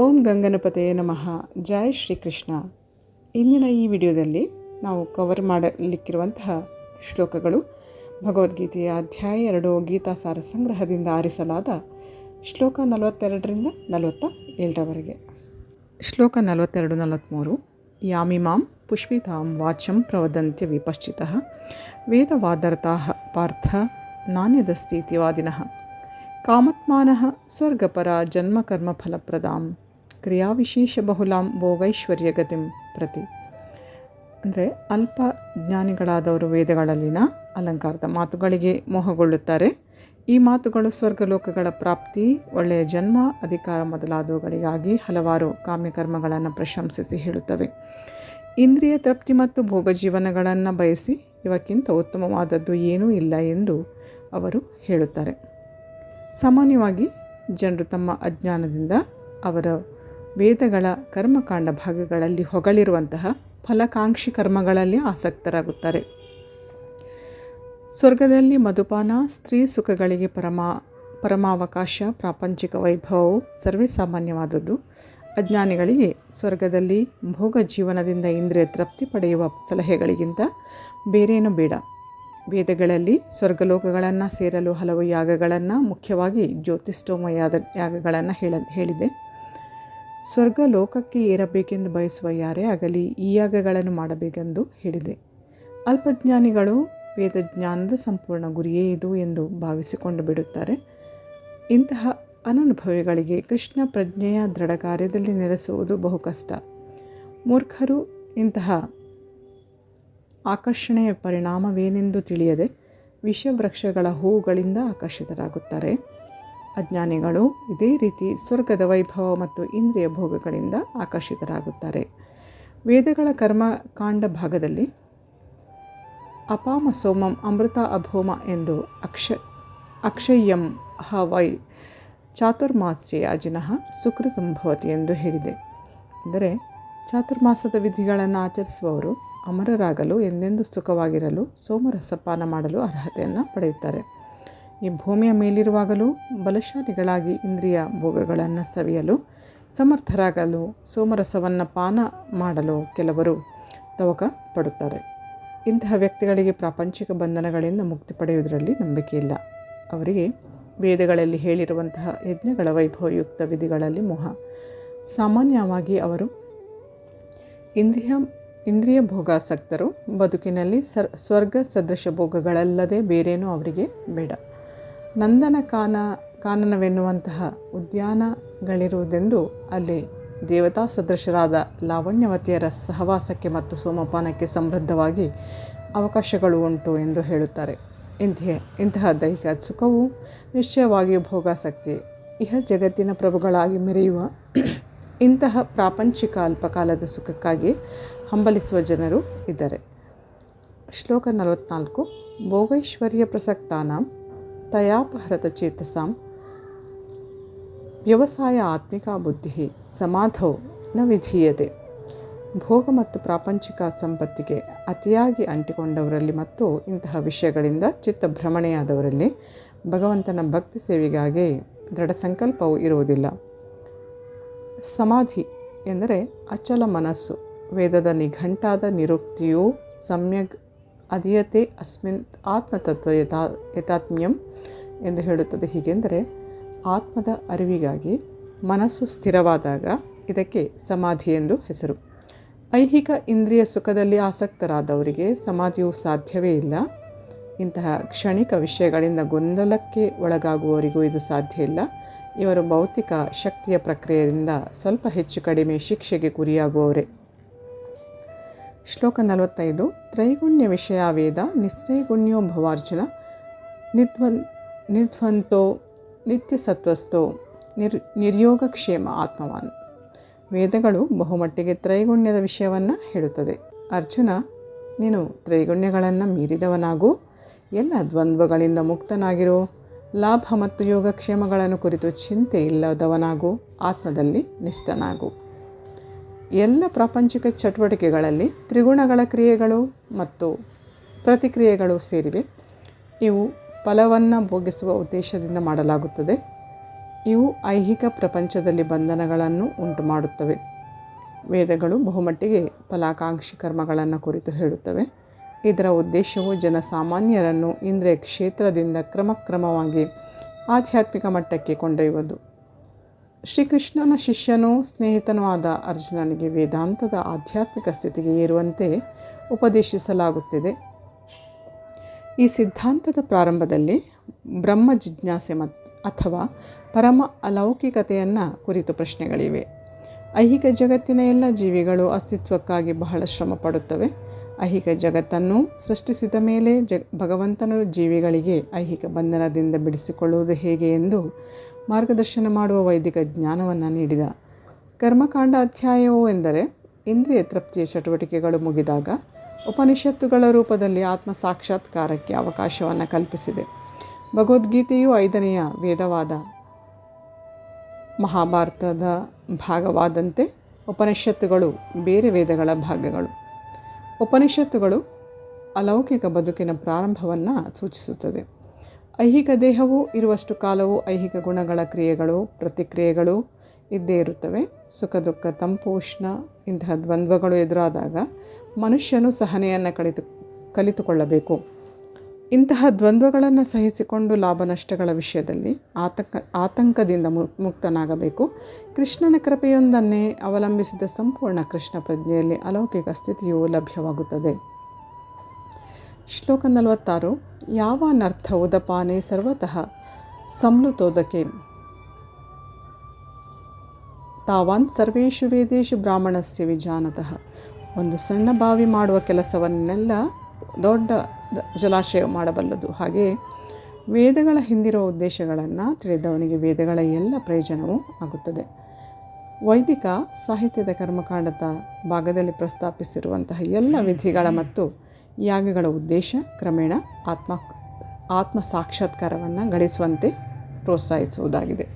ಓಂ ಗಂಗನಪತೆಯೇ ನಮಃ. ಜೈ ಶ್ರೀಕೃಷ್ಣ. ಇಂದಿನ ಈ ವಿಡಿಯೋದಲ್ಲಿ ನಾವು ಕವರ್ ಮಾಡಲಿಕ್ಕಿರುವಂತಹ ಶ್ಲೋಕಗಳು ಭಗವದ್ಗೀತೆಯ ಅಧ್ಯಾಯ ಎರಡು ಗೀತಾಸಾರ ಸಂಗ್ರಹದಿಂದ ಆರಿಸಲಾದ ಶ್ಲೋಕ ನಲವತ್ತೆರಡರಿಂದ ನಲವತ್ತ ಏಳರವರೆಗೆ ಶ್ಲೋಕ ನಲವತ್ತೆರಡು ನಲವತ್ತ್ಮೂರು ಯಾಮಿಮಾಂ ಪುಷ್ಪಿತಾಂ ವಾಚಂ ಪ್ರವದಂತ್ಯ ವಿಪಶ್ಚಿತಃ. ವೇದವಾದರ್ತಾ ಪಾರ್ಥ ನಾಣ್ಯದಸ್ತೀತಿವಾದಿನಃ ಕಾಮತ್ಮಾನಃ ಸ್ವರ್ಗಪರ ಜನ್ಮಕರ್ಮಫಲಪ್ರದಾಂ. ಕ್ರಿಯಾವಿಶೇಷಬಹುಲಾಂ ಭೋಗೈಶ್ವರ್ಯಗತಿಂ ಪ್ರತಿ. ಅಂದರೆ ಅಲ್ಪ ಜ್ಞಾನಿಗಳಾದವರು ವೇದಗಳಲ್ಲಿನ ಅಲಂಕಾರದ ಮಾತುಗಳಿಗೆ ಮೋಹಗೊಳ್ಳುತ್ತಾರೆ. ಈ ಮಾತುಗಳು ಸ್ವರ್ಗಲೋಕಗಳ ಪ್ರಾಪ್ತಿ, ಒಳ್ಳೆಯ ಜನ್ಮ, ಅಧಿಕಾರ ಮೊದಲಾದವುಗಳಿಗಾಗಿ ಹಲವಾರು ಕಾಮ್ಯಕರ್ಮಗಳನ್ನು ಪ್ರಶಂಸಿಸಿ ಹೇಳುತ್ತವೆ. ಇಂದ್ರಿಯ ತೃಪ್ತಿ ಮತ್ತು ಭೋಗ ಜೀವನಗಳನ್ನು ಬಯಸಿ ಇವಕ್ಕಿಂತ ಉತ್ತಮವಾದದ್ದು ಏನೂ ಇಲ್ಲ ಎಂದು ಅವರು ಹೇಳುತ್ತಾರೆ. ಸಾಮಾನ್ಯವಾಗಿ ಜನರು ತಮ್ಮ ಅಜ್ಞಾನದಿಂದ ಅವರ ವೇದಗಳ ಕರ್ಮಕಾಂಡ ಭಾಗಗಳಲ್ಲಿ ಹೊಗಳಿರುವಂತಹ ಫಲಕಾಂಕ್ಷಿ ಕರ್ಮಗಳಲ್ಲಿ ಆಸಕ್ತರಾಗುತ್ತಾರೆ. ಸ್ವರ್ಗದಲ್ಲಿ ಮಧುಪಾನ, ಸ್ತ್ರೀ ಸುಖಗಳಿಗೆ ಪರಮಾ, ಪರಮಾವಕಾಶ, ಪ್ರಾಪಂಚಿಕ ವೈಭವವು ಸರ್ವೇ ಸಾಮಾನ್ಯವಾದದ್ದು ಅಜ್ಞಾನಿಗಳಿಗೆ ಸ್ವರ್ಗದಲ್ಲಿ ಭೋಗ ಜೀವನದಿಂದ ಇಂದ್ರಿಯ ತೃಪ್ತಿ ಪಡೆಯುವ ಸಲಹೆಗಳಿಗಿಂತ ಬೇರೇನೂ ಬೇಡ. ವೇದಗಳಲ್ಲಿ ಸ್ವರ್ಗಲೋಕಗಳನ್ನು ಸೇರಲು ಹಲವು ಯಾಗಗಳನ್ನು ಮುಖ್ಯವಾಗಿ ಜ್ಯೋತಿಷ್ಠೋಮ ಯಾದ ಯಾಗಗಳನ್ನು ಹೇಳ, ಹೇಳಿದೆ. ಸ್ವರ್ಗ ಲೋಕಕ್ಕೆ ಏರಬೇಕೆಂದು ಬಯಸುವ ಯಾರೇ ಆಗಲಿ ಈ ಯಾಗಗಳನ್ನು ಮಾಡಬೇಕೆಂದು ಹೇಳಿದೆ. ಅಲ್ಪಜ್ಞಾನಿಗಳು ವೇದಜ್ಞಾನದ ಸಂಪೂರ್ಣ ಗುರಿಯೇ ಇದು ಎಂದು ಭಾವಿಸಿಕೊಂಡು ಬಿಡುತ್ತಾರೆ. ಇಂತಹ ಅನನುಭವಿಗಳಿಗೆ ಕೃಷ್ಣ ಪ್ರಜ್ಞೆಯ ದೃಢ ಕಾರ್ಯದಲ್ಲಿ ನೆಲೆಸುವುದು ಬಹು ಕಷ್ಟ. ಮೂರ್ಖರು ಇಂತಹ ಆಕರ್ಷಣೆಯ ಪರಿಣಾಮವೇನೆಂದು ತಿಳಿಯದೆ ವಿಷವೃಕ್ಷಗಳ ಹೂಗಳಿಂದ ಆಕರ್ಷಿತರಾಗುತ್ತಾರೆ. ಅಜ್ಞಾನಿಗಳು ಇದೇ ರೀತಿ ಸ್ವರ್ಗದ ವೈಭವ ಮತ್ತು ಇಂದ್ರಿಯ ಭೋಗಗಳಿಂದ ಆಕರ್ಷಿತರಾಗುತ್ತಾರೆ. ವೇದಗಳ ಕರ್ಮಕಾಂಡ ಭಾಗದಲ್ಲಿ ಅಪಾಮ ಸೋಮಂ ಅಮೃತ ಅಭೋಮ ಎಂದು ಅಕ್ಷ ಅಕ್ಷಯ್ಯಂ ಹ ವೈ ಚಾತುರ್ಮಾಸ್ಯ ಅಜಿನಃ ಸುಕೃತಂಭವತಿ ಎಂದು ಹೇಳಿದೆ. ಅಂದರೆ ಚಾತುರ್ಮಾಸದ ವಿಧಿಗಳನ್ನು ಆಚರಿಸುವವರು ಅಮರರಾಗಲು ಎಂದೆಂದು ಸುಖವಾಗಿರಲು ಸೋಮರಸಪಾನ ಮಾಡಲು ಅರ್ಹತೆಯನ್ನು ಪಡೆಯುತ್ತಾರೆ. ಈ ಭೂಮಿಯ ಮೇಲಿರುವಾಗಲೂ ಬಲಶಾಲಿಗಳಾಗಿ ಇಂದ್ರಿಯ ಭೋಗಗಳನ್ನು ಸವಿಯಲು, ಸಮರ್ಥರಾಗಲು, ಸೋಮರಸವನ್ನು ಪಾನ ಮಾಡಲು ಕೆಲವರು ತವಕ ಪಡುತ್ತಾರೆ. ಇಂತಹ ವ್ಯಕ್ತಿಗಳಿಗೆ ಪ್ರಾಪಂಚಿಕ ಬಂಧನಗಳಿಂದ ಮುಕ್ತಿ ಪಡೆಯುವುದರಲ್ಲಿ ನಂಬಿಕೆ ಇಲ್ಲ. ಅವರಿಗೆ ವೇದಗಳಲ್ಲಿ ಹೇಳಿರುವಂತಹ ಯಜ್ಞಗಳ ವೈಭವಯುಕ್ತ ವಿಧಿಗಳಲ್ಲಿ ಮೋಹ. ಸಾಮಾನ್ಯವಾಗಿ ಅವರು ಇಂದ್ರಿಯ ಇಂದ್ರಿಯ ಭೋಗಾಸಕ್ತರು. ಬದುಕಿನಲ್ಲಿ ಸರ್, ಸ್ವರ್ಗ ಸದೃಶ ಭೋಗಗಳಲ್ಲದೆ ಬೇರೇನೂ ಅವರಿಗೆ ಬೇಡ. ನಂದನ ಕಾನ, ಕಾನನವೆನ್ನುವಂತಹ ಉದ್ಯಾನಗಳಿರುವುದೆಂದು ಅಲ್ಲಿ ದೇವತಾ ಸದೃಶರಾದ ಲಾವಣ್ಯವತಿಯರ ಸಹವಾಸಕ್ಕೆ ಮತ್ತು ಸೋಮಪಾನಕ್ಕೆ ಸಮೃದ್ಧವಾಗಿ ಅವಕಾಶಗಳು ಉಂಟು ಎಂದು ಹೇಳುತ್ತಾರೆ. ಇಂತಹ ಇಂತಹ ದೈಹಿಕ ಸುಖವು ನಿಶ್ಚಯವಾಗಿಯೂ ಭೋಗಾಸಕ್ತಿ. ಇಹ ಜಗತ್ತಿನ ಪ್ರಭುಗಳಾಗಿ ಮೆರೆಯುವ ಇಂತಹ ಪ್ರಾಪಂಚಿಕ ಅಲ್ಪಕಾಲದ ಸುಖಕ್ಕಾಗಿ ಹಂಬಲಿಸುವ ಜನರು ಇದ್ದಾರೆ. ಶ್ಲೋಕ ನಲವತ್ನಾಲ್ಕು, ಭೋಗೈಶ್ವರ್ಯ ಪ್ರಸಕ್ತಾನಾಂ ತಯಾಪಹರತ ಚೇತಸಾಂ. ವ್ಯವಸಾಯ ಆತ್ಮಿಕ ಬುದ್ಧಿ ಸಮಾಧೌ ನ ವಿಧೀಯತೆ. ಭೋಗ ಮತ್ತು ಪ್ರಾಪಂಚಿಕ ಸಂಪತ್ತಿಗೆ ಅತಿಯಾಗಿ ಅಂಟಿಕೊಂಡವರಲ್ಲಿ ಮತ್ತು ಇಂತಹ ವಿಷಯಗಳಿಂದ ಚಿತ್ತಭ್ರಮಣೆಯಾದವರಲ್ಲಿ ಭಗವಂತನ ಭಕ್ತಿ ಸೇವೆಗಾಗಿ ದೃಢ ಸಂಕಲ್ಪವು ಇರುವುದಿಲ್ಲ. ಸಮಾಧಿ ಎಂದರೆ ಅಚಲ ಮನಸ್ಸು. ವೇದದ ನಿಘಂಟಾದ ನಿರುಕ್ತಿಯು ಸಮ್ಯಗ್ ಅಧಿಯತೆ ಅಸ್ಮಿನ್ ಆತ್ಮತತ್ವ ಯಥಾ ಯಥಾತ್ಮ್ಯಂ ಎಂದು ಹೇಳುತ್ತದೆ. ಹೀಗೆಂದರೆ ಆತ್ಮದ ಅರಿವಿಗಾಗಿ ಮನಸ್ಸು ಸ್ಥಿರವಾದಾಗ ಇದಕ್ಕೆ ಸಮಾಧಿ ಎಂದು ಹೆಸರು. ಐಹಿಕ ಇಂದ್ರಿಯ ಸುಖದಲ್ಲಿ ಆಸಕ್ತರಾದವರಿಗೆ ಸಮಾಧಿಯು ಸಾಧ್ಯವೇ ಇಲ್ಲ. ಇಂತಹ ಕ್ಷಣಿಕ ವಿಷಯಗಳಿಂದ ಗೊಂದಲಕ್ಕೆ ಒಳಗಾಗುವವರಿಗೂ ಇದು ಸಾಧ್ಯ ಇಲ್ಲ. ಇವರು ಭೌತಿಕ ಶಕ್ತಿಯ ಪ್ರಕ್ರಿಯೆಯಿಂದ ಸ್ವಲ್ಪ ಹೆಚ್ಚು ಕಡಿಮೆ ಶಿಕ್ಷೆಗೆ ಗುರಿಯಾಗುವವರೇ. ಶ್ಲೋಕ ನಲವತ್ತೈದು, ತ್ರೈಗುಣ್ಯ ವಿಷಯ ವೇದ, ನಿಸ್ತ್ರೈಗುಣ್ಯೋ ಭವಾರ್ಜುನ, ನಿಧ್ವನ್ ನಿರ್ಧ್ವಂತೋ ನಿತ್ಯಸತ್ವಸ್ಥೋ, ನಿರ್ ನಿರ್ಯೋಗಕ್ಷೇಮ ಆತ್ಮವಾನ್. ವೇದಗಳು ಬಹುಮಟ್ಟಿಗೆ ತ್ರೈಗುಣ್ಯದ ವಿಷಯವನ್ನು ಹೇಳುತ್ತದೆ. ಅರ್ಜುನ, ನೀನು ತ್ರೈಗುಣ್ಯಗಳನ್ನು ಮೀರಿದವನಾಗೂ, ಎಲ್ಲ ದ್ವಂದ್ವಗಳಿಂದ ಮುಕ್ತನಾಗಿರೋ, ಲಾಭ ಮತ್ತು ಯೋಗಕ್ಷೇಮಗಳನ್ನು ಕುರಿತು ಚಿಂತೆ ಇಲ್ಲದವನಾಗೂ, ಆತ್ಮದಲ್ಲಿ ನಿಷ್ಠನಾಗು. ಎಲ್ಲ ಪ್ರಾಪಂಚಿಕ ಚಟುವಟಿಕೆಗಳಲ್ಲಿ ತ್ರಿಗುಣಗಳ ಕ್ರಿಯೆಗಳು ಮತ್ತು ಪ್ರತಿಕ್ರಿಯೆಗಳು ಸೇರಿವೆ. ಇವು ಫಲವನ್ನು ಭೋಗಿಸುವ ಉದ್ದೇಶದಿಂದ ಮಾಡಲಾಗುತ್ತದೆ. ಇವು ಐಹಿಕ ಪ್ರಪಂಚದಲ್ಲಿ ಬಂಧನಗಳನ್ನು ಉಂಟು ಮಾಡುತ್ತವೆ ವೇದಗಳು ಬಹುಮಟ್ಟಿಗೆ ಫಲಾಕಾಂಕ್ಷಿ ಕರ್ಮಗಳನ್ನು ಕುರಿತು ಹೇಳುತ್ತವೆ. ಇದರ ಉದ್ದೇಶವು ಜನಸಾಮಾನ್ಯರನ್ನು ಇಂದ್ರಿಯ ಕ್ಷೇತ್ರದಿಂದ ಕ್ರಮಕ್ರಮವಾಗಿ ಆಧ್ಯಾತ್ಮಿಕ ಮಟ್ಟಕ್ಕೆ ಕೊಂಡೊಯ್ಯುವುದು. ಶ್ರೀಕೃಷ್ಣನ ಶಿಷ್ಯನೂ ಸ್ನೇಹಿತನೂ ಆದ ಅರ್ಜುನನಿಗೆ ವೇದಾಂತದ ಆಧ್ಯಾತ್ಮಿಕ ಸ್ಥಿತಿಗೆ ಏರುವಂತೆ ಉಪದೇಶಿಸಲಾಗುತ್ತಿದೆ. ಈ ಸಿದ್ಧಾಂತದ ಪ್ರಾರಂಭದಲ್ಲಿ ಬ್ರಹ್ಮ ಜಿಜ್ಞಾಸೆ ಮತ್, ಅಥವಾ ಪರಮ ಅಲೌಕಿಕತೆಯನ್ನು ಕುರಿತು ಪ್ರಶ್ನೆಗಳಿವೆ. ಐಹಿಕ ಜಗತ್ತಿನ ಎಲ್ಲ ಜೀವಿಗಳು ಅಸ್ತಿತ್ವಕ್ಕಾಗಿ ಬಹಳ ಶ್ರಮ ಪಡುತ್ತವೆ. ಐಹಿಕ ಜಗತ್ತನ್ನು ಸೃಷ್ಟಿಸಿದ ಮೇಲೆ ಜ, ಭಗವಂತನು ಜೀವಿಗಳಿಗೆ ಐಹಿಕ ಬಂಧನದಿಂದ ಬಿಡಿಸಿಕೊಳ್ಳುವುದು ಹೇಗೆ ಎಂದು ಮಾರ್ಗದರ್ಶನ ಮಾಡುವ ವೈದಿಕ ಜ್ಞಾನವನ್ನು ನೀಡಿದ. ಕರ್ಮಕಾಂಡ ಅಧ್ಯಾಯವು ಎಂದರೆ ಇಂದ್ರಿಯ ತೃಪ್ತಿಯ ಚಟುವಟಿಕೆಗಳು ಮುಗಿದಾಗ ಉಪನಿಷತ್ತುಗಳ ರೂಪದಲ್ಲಿ ಆತ್ಮ ಸಾಕ್ಷಾತ್ಕಾರಕ್ಕೆ ಅವಕಾಶವನ್ನು ಕಲ್ಪಿಸಿದೆ. ಭಗವದ್ಗೀತೆಯು ಐದನೆಯ ವೇದವಾದ ಮಹಾಭಾರತದ ಭಾಗವಾದಂತೆ ಉಪನಿಷತ್ತುಗಳು ಬೇರೆ ವೇದಗಳ ಭಾಗಗಳು. ಉಪನಿಷತ್ತುಗಳು ಅಲೌಕಿಕ ಬದುಕಿನ ಪ್ರಾರಂಭವನ್ನು ಸೂಚಿಸುತ್ತದೆ. ಐಹಿಕ ದೇಹವು ಇರುವಷ್ಟು ಕಾಲವು ಐಹಿಕ ಗುಣಗಳ ಕ್ರಿಯೆಗಳು, ಪ್ರತಿಕ್ರಿಯೆಗಳು ಇದ್ದೇ ಇರುತ್ತವೆ. ಸುಖ, ದುಃಖ, ತಂಪು, ಉಷ್ಣ ಇಂತಹ ದ್ವಂದ್ವಗಳು ಎದುರಾದಾಗ ಮನುಷ್ಯನು ಸಹನೆಯನ್ನು ಕಲಿತು, ಕಲಿತುಕೊಳ್ಳಬೇಕು. ಇಂತಹ ದ್ವಂದ್ವಗಳನ್ನು ಸಹಿಸಿಕೊಂಡು ಲಾಭ ನಷ್ಟಗಳ ವಿಷಯದಲ್ಲಿ ಆತಂಕ, ಆತಂಕದಿಂದ ಮುಕ್ತನಾಗಬೇಕು. ಕೃಷ್ಣನ ಕೃಪೆಯೊಂದನ್ನೇ ಅವಲಂಬಿಸಿದ ಸಂಪೂರ್ಣ ಕೃಷ್ಣ ಪ್ರಜ್ಞೆಯಲ್ಲಿ ಅಲೌಕಿಕ ಸ್ಥಿತಿಯು ಲಭ್ಯವಾಗುತ್ತದೆ. ಶ್ಲೋಕ ನಲವತ್ತಾರು. ಯಾವ ನರ್ಥ ಉದಪಾನೆ ಸರ್ವತಃ? ಸಂಲುತೋದಕೆ. ತಾವಾನ್ ಸರ್ವೇಷು ವೇದೇಶು ಬ್ರಾಹ್ಮಣಸ್ಯ ವಿಜಾನತಃ. ಒಂದು ಸಣ್ಣ ಬಾವಿ ಮಾಡುವ ಕೆಲಸವನ್ನೆಲ್ಲ ದೊಡ್ಡ ಜಲಾಶಯ ಮಾಡಬಲ್ಲದು. ಹಾಗೆ ವೇದಗಳ ಹಿಂದಿರುವ ಉದ್ದೇಶಗಳನ್ನು ತಿಳಿದವನಿಗೆ ವೇದಗಳ ಎಲ್ಲ ಪ್ರಯೋಜನವೂ ಆಗುತ್ತದೆ. ವೈದಿಕ ಸಾಹಿತ್ಯದ ಕರ್ಮಕಾಂಡದ ಭಾಗದಲ್ಲಿ ಪ್ರಸ್ತಾಪಿಸಿರುವಂತಹ ಎಲ್ಲ ವಿಧಿಗಳ ಮತ್ತು ಯಾಗಗಳ ಉದ್ದೇಶ ಕ್ರಮೇಣ ಆತ್ಮ ಆತ್ಮ ಸಾಕ್ಷಾತ್ಕಾರವನ್ನು ಗಳಿಸುವಂತೆ ಪ್ರೋತ್ಸಾಹಿಸುವುದಾಗಿದೆ.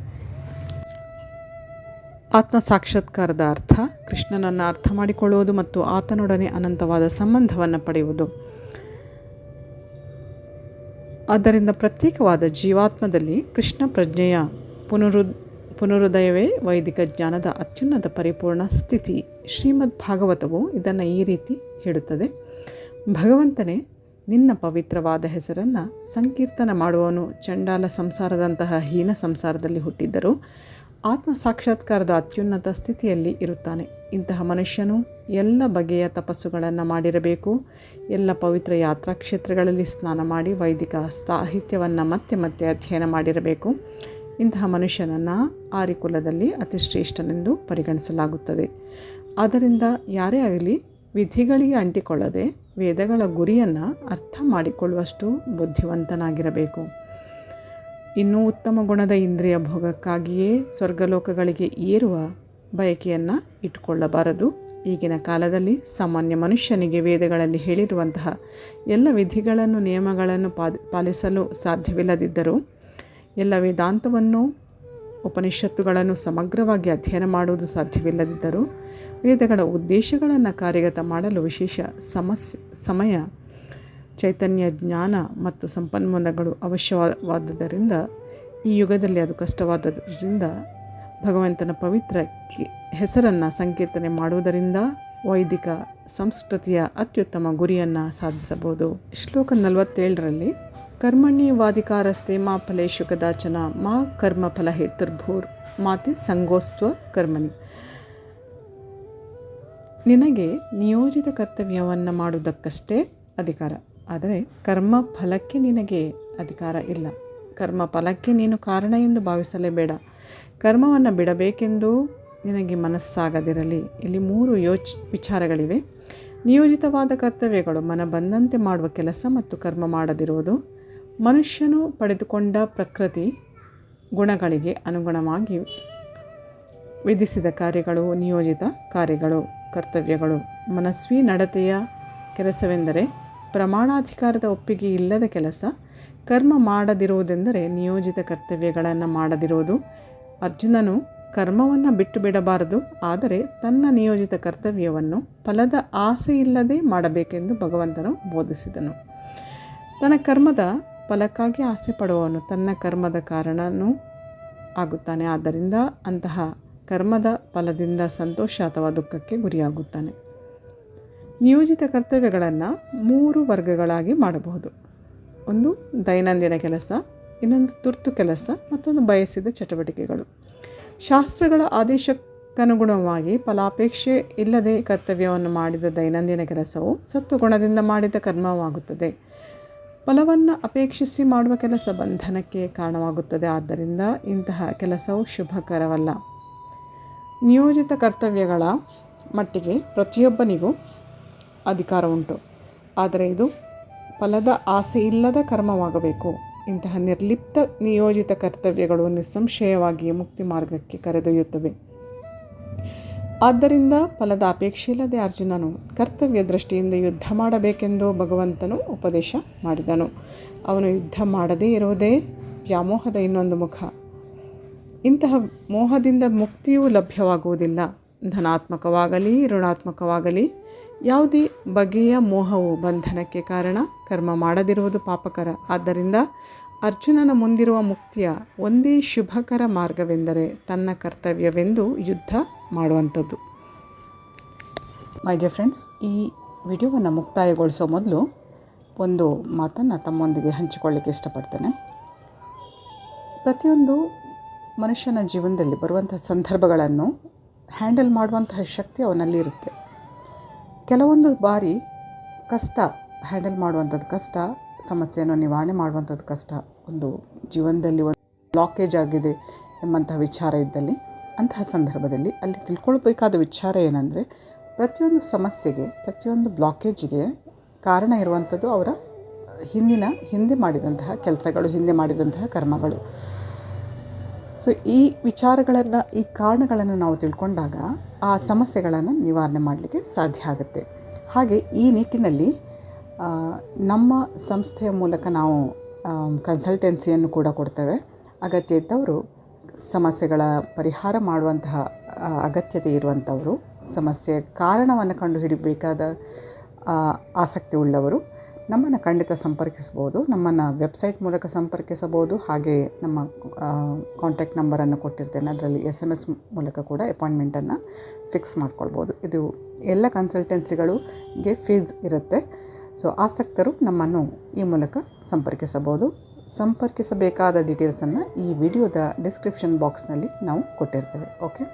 ಆತ್ಮ ಸಾಕ್ಷಾತ್ಕಾರದ ಅರ್ಥ, ಕೃಷ್ಣನನ್ನು ಅರ್ಥ ಮಾಡಿಕೊಳ್ಳುವುದು ಮತ್ತು ಆತನೊಡನೆ ಅನಂತವಾದ ಸಂಬಂಧವನ್ನು ಪಡೆಯುವುದು. ಆದ್ದರಿಂದ ಪ್ರತ್ಯೇಕವಾದ ಜೀವಾತ್ಮದಲ್ಲಿ ಕೃಷ್ಣ ಪ್ರಜ್ಞೆಯ ಪುನರು, ಪುನರುದಯವೇ ವೈದಿಕ ಜ್ಞಾನದ ಅತ್ಯುನ್ನತ ಪರಿಪೂರ್ಣ ಸ್ಥಿತಿ. ಶ್ರೀಮದ್ ಭಾಗವತವು ಇದನ್ನು ಈ ರೀತಿ ಹೇಳುತ್ತದೆ. ಭಗವಂತನೇ ನಿನ್ನ ಪವಿತ್ರವಾದ ಹೆಸರನ್ನು ಸಂಕೀರ್ತನ ಮಾಡುವವನು ಚಂಡಾಲ ಸಂಸಾರದಂತಹ ಹೀನ ಸಂಸಾರದಲ್ಲಿ ಹುಟ್ಟಿದ್ದರು ಆತ್ಮ ಸಾಕ್ಷಾತ್ಕಾರದ ಅತ್ಯುನ್ನತ ಸ್ಥಿತಿಯಲ್ಲಿ ಇರುತ್ತಾನೆ. ಇಂತಹ ಮನುಷ್ಯನು ಎಲ್ಲ ಬಗೆಯ ತಪಸ್ಸುಗಳನ್ನು ಮಾಡಿರಬೇಕು. ಎಲ್ಲ ಪವಿತ್ರ ಯಾತ್ರಾ ಕ್ಷೇತ್ರಗಳಲ್ಲಿ ಸ್ನಾನ ಮಾಡಿ ವೈದಿಕ ಸಾಹಿತ್ಯವನ್ನು ಮತ್ತೆ ಮತ್ತೆ ಅಧ್ಯಯನ ಮಾಡಿರಬೇಕು. ಇಂತಹ ಮನುಷ್ಯನನ್ನು ಆರಿಕುಲದಲ್ಲಿ ಅತಿ ಶ್ರೇಷ್ಠನೆಂದು ಪರಿಗಣಿಸಲಾಗುತ್ತದೆ. ಆದ್ದರಿಂದ ಯಾರೇ ಆಗಲಿ ವಿಧಿಗಳಿಗೆ ಅಂಟಿಕೊಳ್ಳದೆ ವೇದಗಳ ಗುರಿಯನ್ನು ಅರ್ಥ ಮಾಡಿಕೊಳ್ಳುವಷ್ಟು ಬುದ್ಧಿವಂತನಾಗಿರಬೇಕು. ಇನ್ನೂ ಉತ್ತಮ ಗುಣದ ಇಂದ್ರಿಯ ಭೋಗಕ್ಕಾಗಿಯೇ ಸ್ವರ್ಗಲೋಕಗಳಿಗೆ ಏರುವ ಬಯಕೆಯನ್ನು ಇಟ್ಟುಕೊಳ್ಳಬಾರದು. ಈಗಿನ ಕಾಲದಲ್ಲಿ ಸಾಮಾನ್ಯ ಮನುಷ್ಯನಿಗೆ ವೇದಗಳಲ್ಲಿ ಹೇಳಿರುವಂತಹ ಎಲ್ಲ ವಿಧಿಗಳನ್ನು, ನಿಯಮಗಳನ್ನು ಪಾಲಿಸಲು ಸಾಧ್ಯವಿಲ್ಲದಿದ್ದರೂ ಎಲ್ಲ ವೇದಾಂತವನ್ನು ಉಪನಿಷತ್ತುಗಳನ್ನು ಸಮಗ್ರವಾಗಿ ಅಧ್ಯಯನ ಮಾಡುವುದು ಸಾಧ್ಯವಿಲ್ಲದಿದ್ದರೂ, ವೇದಗಳ ಉದ್ದೇಶಗಳನ್ನು ಕಾರ್ಯಗತ ಮಾಡಲು ವಿಶೇಷ ಸಮಸ್ಯೆ, ಸಮಯ, ಚೈತನ್ಯ, ಜ್ಞಾನ ಮತ್ತು ಸಂಪನ್ಮೂಲಗಳು ಅವಶ್ಯವಾದದರಿಂದ ಈ ಯುಗದಲ್ಲಿ ಅದು ಕಷ್ಟವಾದದರಿಂದ ಭಗವಂತನ ಪವಿತ್ರ ಹೆಸರನ್ನು ಸಂಕೀರ್ತನೆ ಮಾಡುವುದರಿಂದ ವೈದಿಕ ಸಂಸ್ಕೃತಿಯ ಅತ್ಯುತ್ತಮ ಗುರಿಯನ್ನು ಸಾಧಿಸಬಹುದು. ಶ್ಲೋಕ ನಲವತ್ತೇಳರಲ್ಲಿ ಕರ್ಮಣ್ಯವಾಧಿಕಾರಸ್ತೆ ಮಾ ಫಲೇ ಶುಕದಾಚನ, ಮಾ ಕರ್ಮ ಫಲ ಹೇತುರ್ಭೂರ್ ಮಾತೆ ಸಂಗೋಸ್ತ್ವ ಕರ್ಮಣಿ. ನಿನಗೆ ನಿಯೋಜಿತ ಕರ್ತವ್ಯವನ್ನು ಮಾಡುವುದಕ್ಕಷ್ಟೇ ಅಧಿಕಾರ. ಆದರೆ ಕರ್ಮ ಫಲಕ್ಕೆ ನಿನಗೆ ಅಧಿಕಾರ ಇಲ್ಲ. ಕರ್ಮ ಫಲಕ್ಕೆ ನೀನು ಕಾರಣ ಎಂದು ಭಾವಿಸಲೇಬೇಡ. ಕರ್ಮವನ್ನು ಬಿಡಬೇಕೆಂದು ನಿನಗೆ ಮನಸ್ಸಾಗದಿರಲಿ. ಇಲ್ಲಿ ಮೂರು ಯೋಚ್ ವಿಚಾರಗಳಿವೆ. ನಿಯೋಜಿತವಾದ ಕರ್ತವ್ಯಗಳು ಮನ ಬಂದಂತೆ ಮಾಡುವ ಕೆಲಸ ಮತ್ತು ಕರ್ಮ ಮಾಡದಿರುವುದು. ಮನುಷ್ಯನು ಪಡೆದುಕೊಂಡ ಪ್ರಕೃತಿ ಗುಣಗಳಿಗೆ ಅನುಗುಣವಾಗಿ ವಿಧಿಸಿದ ಕಾರ್ಯಗಳು, ನಿಯೋಜಿತ ಕಾರ್ಯಗಳು, ಕರ್ತವ್ಯಗಳು. ಮನಸ್ವಿ ನಡತೆಯ ಕೆಲಸವೆಂದರೆ ಪ್ರಮಾಣಾಧಿಕಾರದ ಒಪ್ಪಿಗೆ ಇಲ್ಲದ ಕೆಲಸ. ಕರ್ಮ ಮಾಡದಿರುವುದೆಂದರೆ ನಿಯೋಜಿತ ಕರ್ತವ್ಯಗಳನ್ನು ಮಾಡದಿರುವುದು. ಅರ್ಜುನನು ಕರ್ಮವನ್ನು ಬಿಟ್ಟು ಬಿಡಬಾರದು, ಆದರೆ ತನ್ನ ನಿಯೋಜಿತ ಕರ್ತವ್ಯವನ್ನು ಫಲದ ಆಸೆ ಇಲ್ಲದೆ ಮಾಡಬೇಕೆಂದು ಭಗವಂತನು ಬೋಧಿಸಿದನು. ತನ್ನ ಕರ್ಮದ ಫಲಕ್ಕಾಗಿ ಆಸೆ ಪಡುವವನು ತನ್ನ ಕರ್ಮದ ಕಾರಣನೂ ಆಗುತ್ತಾನೆ. ಆದ್ದರಿಂದ ಅಂತಹ ಕರ್ಮದ ಫಲದಿಂದ ಸಂತೋಷ ಅಥವಾ ದುಃಖಕ್ಕೆ ಗುರಿಯಾಗುತ್ತಾನೆ. ನಿಯೋಜಿತ ಕರ್ತವ್ಯಗಳನ್ನು ಮೂರು ವರ್ಗಗಳಾಗಿ ಮಾಡಬಹುದು. ಒಂದು ದೈನಂದಿನ ಕೆಲಸ, ಇನ್ನೊಂದು ತುರ್ತು ಕೆಲಸ, ಮತ್ತೊಂದು ಬಯಸಿದ ಚಟುವಟಿಕೆಗಳು. ಶಾಸ್ತ್ರಗಳ ಆದೇಶಕ್ಕನುಗುಣವಾಗಿ ಫಲಾಪೇಕ್ಷೆ ಇಲ್ಲದೆ ಕರ್ತವ್ಯವನ್ನು ಮಾಡಿದ ದೈನಂದಿನ ಕೆಲಸವು ಸತ್ತು ಗುಣದಿಂದ ಮಾಡಿದ ಕರ್ಮವಾಗುತ್ತದೆ. ಫಲವನ್ನು ಅಪೇಕ್ಷಿಸಿ ಮಾಡುವ ಕೆಲಸ ಬಂಧನಕ್ಕೆ ಕಾರಣವಾಗುತ್ತದೆ. ಆದ್ದರಿಂದ ಇಂತಹ ಕೆಲಸವು ಶುಭಕರವಲ್ಲ. ನಿಯೋಜಿತ ಕರ್ತವ್ಯಗಳ ಮಟ್ಟಿಗೆ ಪ್ರತಿಯೊಬ್ಬನಿಗೂ ಅಧಿಕಾರ ಉಂಟು ಆದರೆ ಇದು ಫಲದ ಆಸೆ ಇಲ್ಲದ ಕರ್ಮವಾಗಬೇಕು. ಇಂತಹ ನಿರ್ಲಿಪ್ತ ನಿಯೋಜಿತ ಕರ್ತವ್ಯಗಳು ನಿಸ್ಸಂಶಯವಾಗಿ ಮುಕ್ತಿ ಮಾರ್ಗಕ್ಕೆ ಕರೆದೊಯ್ಯುತ್ತವೆ. ಆದ್ದರಿಂದ ಫಲದ ಅಪೇಕ್ಷೆ ಇಲ್ಲದೆ ಅರ್ಜುನನು ಕರ್ತವ್ಯ ದೃಷ್ಟಿಯಿಂದ ಯುದ್ಧ ಮಾಡಬೇಕೆಂದು ಭಗವಂತನು ಉಪದೇಶ ಮಾಡಿದನು. ಅವನು ಯುದ್ಧ ಮಾಡದೇ ಇರುವುದೇ ವ್ಯಾಮೋಹದ ಇನ್ನೊಂದು ಮುಖ. ಇಂತಹ ಮೋಹದಿಂದ ಮುಕ್ತಿಯೂ ಲಭ್ಯವಾಗುವುದಿಲ್ಲ. ಧನಾತ್ಮಕವಾಗಲಿ, ಋಣಾತ್ಮಕವಾಗಲಿ, ಯಾವುದೇ ಬಗೆಯ ಮೋಹವು ಬಂಧನಕ್ಕೆ ಕಾರಣ ಕರ್ಮ ಮಾಡದಿರುವುದು ಪಾಪಕರ. ಆದ್ದರಿಂದ ಅರ್ಜುನನ ಮುಂದಿರುವ ಮುಕ್ತಿಯ ಒಂದೇ ಶುಭಕರ ಮಾರ್ಗವೆಂದರೆ ತನ್ನ ಕರ್ತವ್ಯವೆಂದು ಯುದ್ಧ ಮಾಡುವಂಥದ್ದು. ಮೈ ಡಿಯರ್ ಫ್ರೆಂಡ್ಸ್ ಈ ವಿಡಿಯೋವನ್ನು ಮುಕ್ತಾಯಗೊಳಿಸೋ ಮೊದಲು ಒಂದು ಮಾತನ್ನು ತಮ್ಮೊಂದಿಗೆ ಹಂಚಿಕೊಳ್ಳಿಕ್ಕೆ ಇಷ್ಟಪಡ್ತೇನೆ. ಪ್ರತಿಯೊಂದು ಮನುಷ್ಯನ ಜೀವನದಲ್ಲಿ ಬರುವಂಥ ಸಂದರ್ಭಗಳನ್ನು ಹ್ಯಾಂಡಲ್ ಮಾಡುವಂತಹ ಶಕ್ತಿ ಅವನಲ್ಲಿ ಇರುತ್ತೆ. ಕೆಲವೊಂದು ಬಾರಿ ಕಷ್ಟ ಹ್ಯಾಂಡಲ್ ಮಾಡುವಂಥದ್ದು ಕಷ್ಟ, ಸಮಸ್ಯೆಯನ್ನು ನಿವಾರಣೆ ಮಾಡುವಂಥದ್ದು ಕಷ್ಟ. ಒಂದು ಜೀವನದಲ್ಲಿ ಒಂದು ಬ್ಲಾಕೇಜ್ ಆಗಿದೆ ಎಂಬಂತಹ ವಿಚಾರ ಇದ್ದಲ್ಲಿ ಅಂತಹ ಸಂದರ್ಭದಲ್ಲಿ ಅಲ್ಲಿ ತಿಳ್ಕೊಳ್ಬೇಕಾದ ವಿಚಾರ ಏನಂದರೆ, ಪ್ರತಿಯೊಂದು ಸಮಸ್ಯೆಗೆ, ಪ್ರತಿಯೊಂದು ಬ್ಲಾಕೇಜಿಗೆ ಕಾರಣ ಇರುವಂಥದ್ದು ಅವರ, ಹಿಂದಿನ, ಹಿಂದೆ ಮಾಡಿದಂತಹ ಕೆಲಸಗಳು, ಹಿಂದೆ ಮಾಡಿದಂತಹ ಕರ್ಮಗಳು. ಸೊ ಈ ವಿಚಾರಗಳನ್ನು, ಈ ಕಾರಣಗಳನ್ನು ನಾವು ತಿಳ್ಕೊಂಡಾಗ ಆ ಸಮಸ್ಯೆಗಳನ್ನು ನಿವಾರಣೆ ಮಾಡಲಿಕ್ಕೆ ಸಾಧ್ಯ ಆಗುತ್ತೆ. ಹಾಗೆ ಈ ನಿಟ್ಟಿನಲ್ಲಿ ನಮ್ಮ ಸಂಸ್ಥೆಯ ಮೂಲಕ ನಾವು ಕನ್ಸಲ್ಟೆನ್ಸಿಯನ್ನು ಕೂಡ ಕೊಡ್ತೇವೆ. ಅಗತ್ಯ ಇದ್ದವರು ಸಮಸ್ಯೆಗಳ ಪರಿಹಾರ ಮಾಡುವಂತಹ ಅಗತ್ಯತೆ ಇರುವಂಥವರು, ಸಮಸ್ಯೆ ಕಾರಣವನ್ನು ಕಂಡುಹಿಡಿಯಬೇಕಾದ ಆಸಕ್ತಿ ಉಳ್ಳವರು ನಮ್ಮನ್ನು ಖಂಡಿತ ಸಂಪರ್ಕಿಸ್ಬೋದು ನಮ್ಮನ್ನು ವೆಬ್ಸೈಟ್ ಮೂಲಕ ಸಂಪರ್ಕಿಸಬಹುದು, ಹಾಗೆ ನಮ್ಮ ಕಾಂಟ್ಯಾಕ್ಟ್ ನಂಬರನ್ನು ಕೊಟ್ಟಿರ್ತೇನೆ, ಅದರಲ್ಲಿ ಎಸ್ ಎಂ ಎಸ್ ಮೂಲಕ ಕೂಡ ಅಪಾಯಿಂಟ್ಮೆಂಟನ್ನು ಫಿಕ್ಸ್ ಮಾಡ್ಕೊಳ್ಬೋದು. ಇದು ಎಲ್ಲ ಕನ್ಸಲ್ಟೆನ್ಸಿಗಳಿಗೆ ಫೀಸ್ ಇರುತ್ತೆ, ಸೊ ಆಸಕ್ತರು ನಮ್ಮನ್ನು ಈ ಮೂಲಕ ಸಂಪರ್ಕಿಸಬಹುದು. ಸಂಪರ್ಕಿಸಬೇಕಾದ ಡೀಟೇಲ್ಸನ್ನು ಈ ವಿಡಿಯೋದ ಡಿಸ್ಕ್ರಿಪ್ಷನ್ ಬಾಕ್ಸ್ನಲ್ಲಿ ನಾವು ಕೊಟ್ಟಿರ್ತೇವೆ, ಓಕೆ?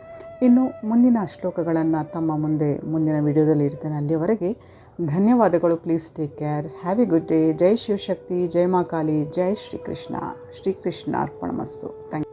ಇನ್ನು ಮುಂದಿನ ಶ್ಲೋಕಗಳನ್ನು ತಮ್ಮ ಮುಂದೆ ಮುಂದಿನ ವಿಡಿಯೋದಲ್ಲಿ ಇರ್ತೇನೆ ಅಲ್ಲಿಯವರೆಗೆ ಧನ್ಯವಾದಗಳು. Please take care have a good day ಜೈ ಶಿವಶಕ್ತಿ. ಜೈ ಮಾ ಕಾಲಿ ಜೈ ಶ್ರೀಕೃಷ್ಣ. ಶ್ರೀಕೃಷ್ಣ ಅರ್ಪಣಮಸ್ತು ಥ್ಯಾಂಕ್